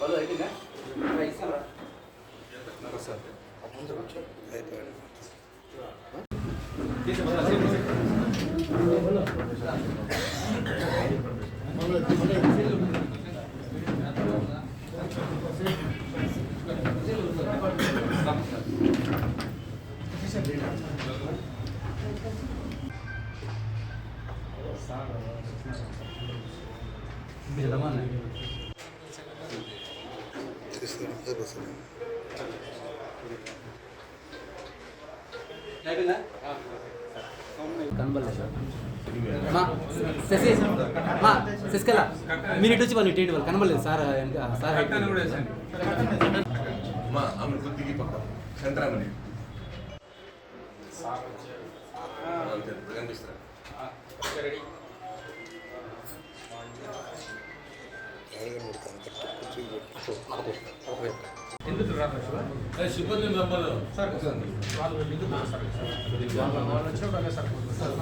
కనబడలేదు మా శశి మా శశికళ మీరు ఇటు వచ్చి వాళ్ళు ఇటు వాళ్ళు కనబడలేదు సార్ సార్ మా ఆమె కొద్దిగా పక్క చంద్రామణి కనిపిస్తారా సిబ్బంది మెంబర్ రా పిచ్చా నరసింహరావు రాయసమ్మా సార్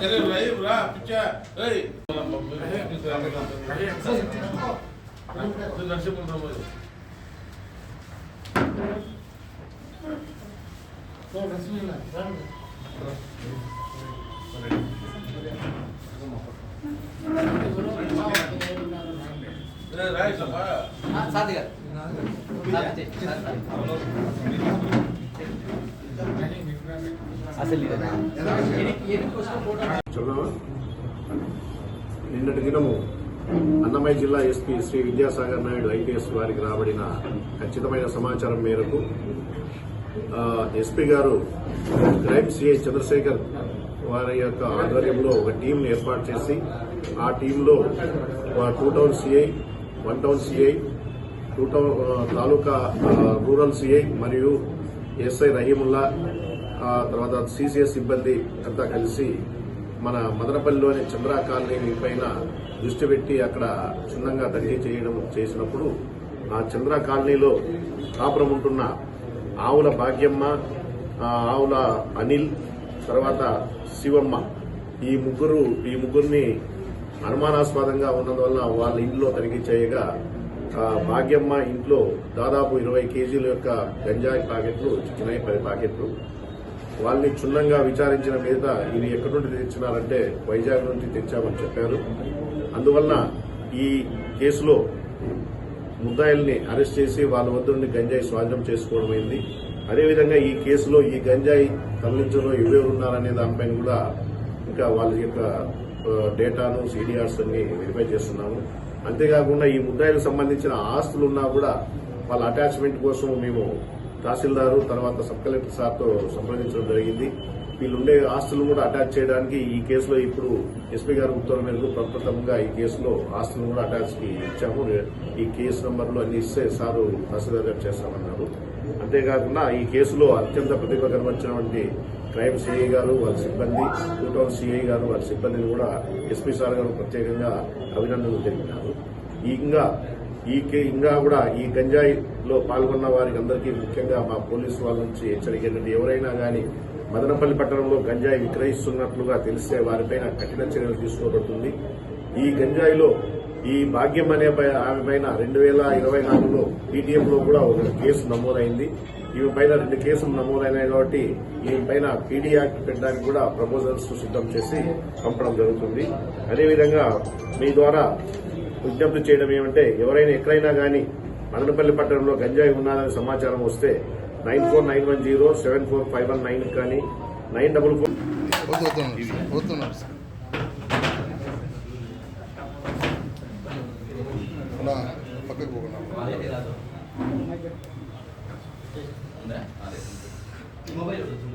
దిగారు సార్ ఇచ్చే, నిన్నటి దినము అన్నమయ్య జిల్లా ఎస్పీ శ్రీ విద్యాసాగర్ నాయుడు ఐపీఎస్ వారికి రాబడిన ఖచ్చితమైన సమాచారం మేరకు ఎస్పీ గారు క్రైమ్ సిఐ చంద్రశేఖర్ వారి యొక్క ఆధ్వర్యంలో ఒక టీంను ఏర్పాటు చేసి ఆ టీంలో two town CI one town CI two town తాలూకా రూరల్ సిఐ మరియు ఎస్ఐ రహీముల్లా తర్వాత సిసిఎస్ సిబ్బంది అంతా కలిసి మన మదనపల్లిలోని చంద్రా కాలనీ పైన దృష్టి పెట్టి అక్కడ క్షుణ్ణంగా తనిఖీ చేయడం చేసినప్పుడు ఆ చంద్రా కాలనీలో కాపురం ఉంటున్న ఆవుల భాగ్యమ్మ ఆవుల అనిల్ తర్వాత శివమ్మ. ఈ ముగ్గురు ఈ ముగ్గురిని అనుమానాస్పదంగా ఉన్నందువల్ల వాళ్ళ ఇంట్లో తనిఖీ చేయగా భాగ్యమ్మ ఇంట్లో దాదాపు ఇరవై కేజీల యొక్క గంజాయి ప్యాకెట్లు చిన్నవి పది ప్యాకెట్లు. వాళ్ళని క్షుణ్ణంగా విచారించిన మీద ఇది ఎక్కడి నుండి తెచ్చినారంటే వైజాగ్ నుండి తెచ్చామని చెప్పారు. అందువల్ల ఈ కేసులో ముద్దాయిల్ని అరెస్ట్ చేసి వాళ్ళ వద్ద నుండి గంజాయి స్వాధీనం చేసుకోవడం అయింది. అదేవిధంగా ఈ కేసులో ఈ గంజాయి తరలించడంలో ఎవరెవరు ఉన్నారనే దానిపైన కూడా ఇంకా వాళ్ళ యొక్క డేటాను సీడీఆర్స్ అన్ని వెరిఫై చేస్తున్నాము. అంతేకాకుండా ఈ ముద్దాయిలకు సంబంధించిన ఆస్తులు ఉన్నా కూడా వాళ్ళ అటాచ్మెంట్ కోసం మేము తహసీల్దారు తర్వాత సబ్ కలెక్టర్ సార్తో సంప్రదించడం జరిగింది. వీళ్ళుండే ఆస్తులను కూడా అటాచ్ చేయడానికి ఈ కేసులో ఇప్పుడు ఎస్పీ గారి ఉత్తర్వుల మేరకు ప్రప్రథమంగా ఈ కేసులో ఆస్తులను కూడా అటాచ్కి ఇచ్చాము ఈ కేసు నంబర్లు అన్ని ఇస్తే సారు తహసీల్దార్ గారు చేస్తామన్నారు. అంతేకాకుండా ఈ కేసులో అత్యంత ప్రతిభ కనబరిచినటువంటి క్రైమ్ సిఐ గారు వాళ్ళ సిబ్బంది టూ టౌన్ సిఐ గారు వాళ్ళ సిబ్బందిని కూడా ఎస్పీ సార్ గారు ప్రత్యేకంగా అభినందనలు తెలిపినారు ఇంకా ఈ కే- ఇంకా కూడా ఈ గంజాయిలో పాల్గొన్న వారికి అందరికీ ముఖ్యంగా మా పోలీసు వాళ్ళ నుంచి హెచ్చరిక ఏంటంటే ఎవరైనా కానీ మదనపల్లి పట్టణంలో గంజాయి విక్రయిస్తున్నట్లుగా తెలిస్తే వారిపైన కఠిన చర్యలు తీసుకోబడుతుంది. ఈ గంజాయిలో ఈ భాగ్యం అనే పై- ఆమె పైన రెండు వేల ఇరవై నాలుగులో పీటీఎంలో కూడా ఒక కేసు నమోదైంది. ఈమె పైన రెండు కేసులు నమోదైనాయి కాబట్టి ఈమె పైన పీడీ యాక్ట్ పెట్టడానికి కూడా ప్రపోజల్స్ సిద్ధం చేసి పంపడం జరుగుతుంది. అదేవిధంగా మీ ద్వారా విజ్ఞప్తి చేయడం ఏమంటే ఎవరైనా ఎక్కడైనా కానీ మదనపల్లి పట్టణంలో గంజాయి ఉన్నారని సమాచారం వస్తే nine four nine one zero seven four five one nine కానీ నైన్ డబుల్ ఫోర్